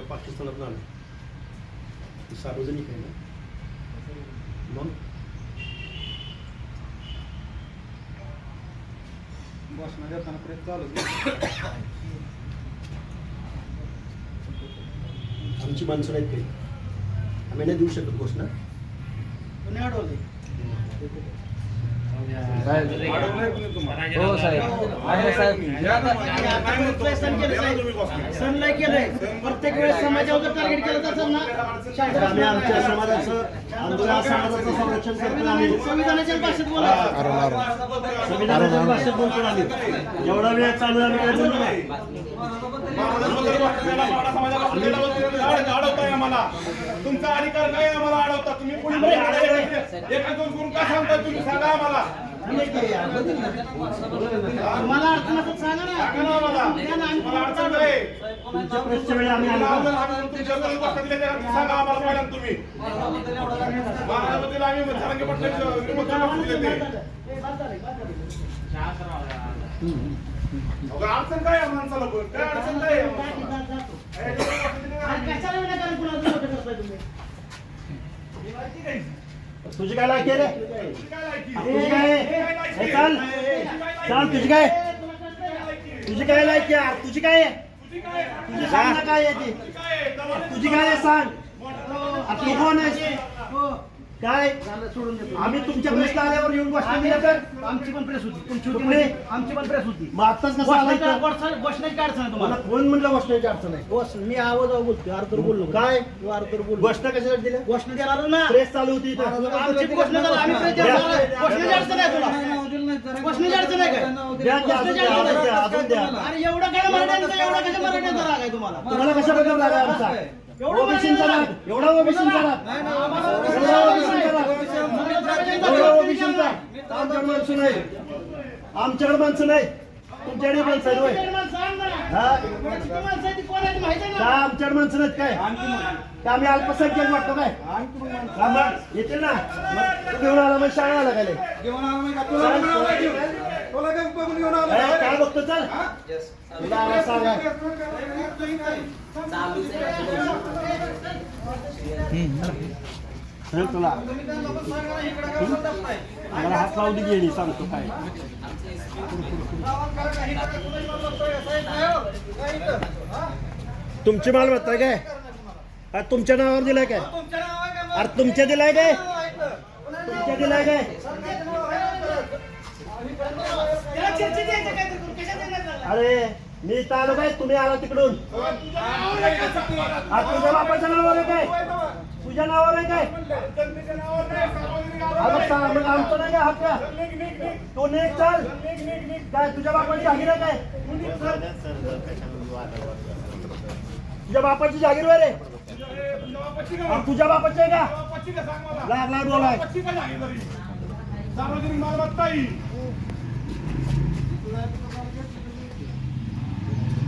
का पाकिस्तानात आलं सार्वजनिक आहे ना? मग? घोषणा देताना प्रयत्न चालू आमची माणसं नाहीत काही. आम्ही नाही देऊ शकत घोषणा. कोणी अडवले हो साहेब. आहे केलंय प्रत्येक वेळेस समाजावर जर टार्गेट केलं तर आम्ही आमच्या समाजाचं आमच्या समाजाचं संरक्षण करतो आम्ही संविधानाच्या भाषेत बोला संविधानाच्या भाषेत बोलतो आम्ही. जेवढा वेळ चालू आम्ही काय नाही. आम्हाला. तुमचा अधिकार काय आम्हाला अडवता. तुम्ही पुढे एका दोन करून का सांगताय तुम्ही? सांगा आम्हाला. मला अडचण सांगा ना. सांगा आम्हाला. मला अडचण सांगा. आम्हाला पहिल्यांदा तुम्ही. आम्ही पटले अडचण काय माणसाला? काय अडचण काय तुझी काय लायकी आहे रे? तुझी काय? लायकी? तुझी काय आहे? चाल चाल तुझी काय? तुझी काय लायकी आहे? तुझी काय आहे? तुझी सांग ना काय आहे ती. तुझी काय सांग. आपली कोण आहे? हो. काय? झालं सोडून देतो आम्ही तुमच्या प्रेसला आल्यावर येऊन दिल्या तर? आमची पण प्रेस होती. तुमची होती? म्हणजे आमची पण प्रेस होती. मग आत्ताच कसं घोषणा-? घोषणा- घोषणाची अडचण आहे मला तुम्हाला कोण म्हणलं गोष्टीची अडचण आहे? घोष- मी आवाज बोलतोय अर्धर बोललो काय? अर्धर बोललो. गोष्ट कशासाठी दिल्या? घोषणा देणार ना. प्रेस चालू होती इथं. आमची घोषणा झाली, आम्ही. घोषणाची अडचण आहे तुला. घोषणाची अडचण आहे काय? द्या, द्या, अजून द्या, अजून द्या, अजून द्या. अरे एवढं काय मराठ्यांचं एवढं कसं मराठ्यांचा राग आहे तुम्हाला? तुम्हाला कशाबद्दल राग आहे आमचा? एवढं ओबीसींचा राग. एवढा ओबीसींचा राग एवढा ओबीसींचा राग एवढा ओबीसींचा आमच्याकडे माणसं नाही. आमच्याकडे माणसं नाही. तुमच्याकडे माणसं आहेत होय. हा? का आमच्याकडे माणसं नाहीत काय? का आम्ही अल्पसंख्याक वाटतो काय? मग येते ना. मग तू घेऊन आला मग शाळा आला काय घेऊन आला नाही का? तुला चल. घेऊन आला की? तुला काय बघून घेऊन आला? ए, काय बघतो चल. तुला सांगा चल तुला. मला हात लावू दे गेली सांगतो काय. तुमची मालमत्ता आहे काय? अरे तुमच्या नावावर दिलाय काय? अरे तुमच्या दिलाय काय? तुमच्या दिलाय काय? अरे मी इथं आलो काय तुम्ही आला तिकडून. तुझ्या बापाच्या नावावर काय? तुझ्या नावावर आहे काय? मग आमचं नाही का हक्क. तो नेक चाल. काय तुझ्या बापाची जागीर आहे काय? तुझ्या बापाची जागीर वर आहे. तुझ्या बापाची आहे का? बापाची का सांग मला? लाग लाग बोलाय. बापाची का जागीरदारी? सार्वजनिक मालमत्ता ही.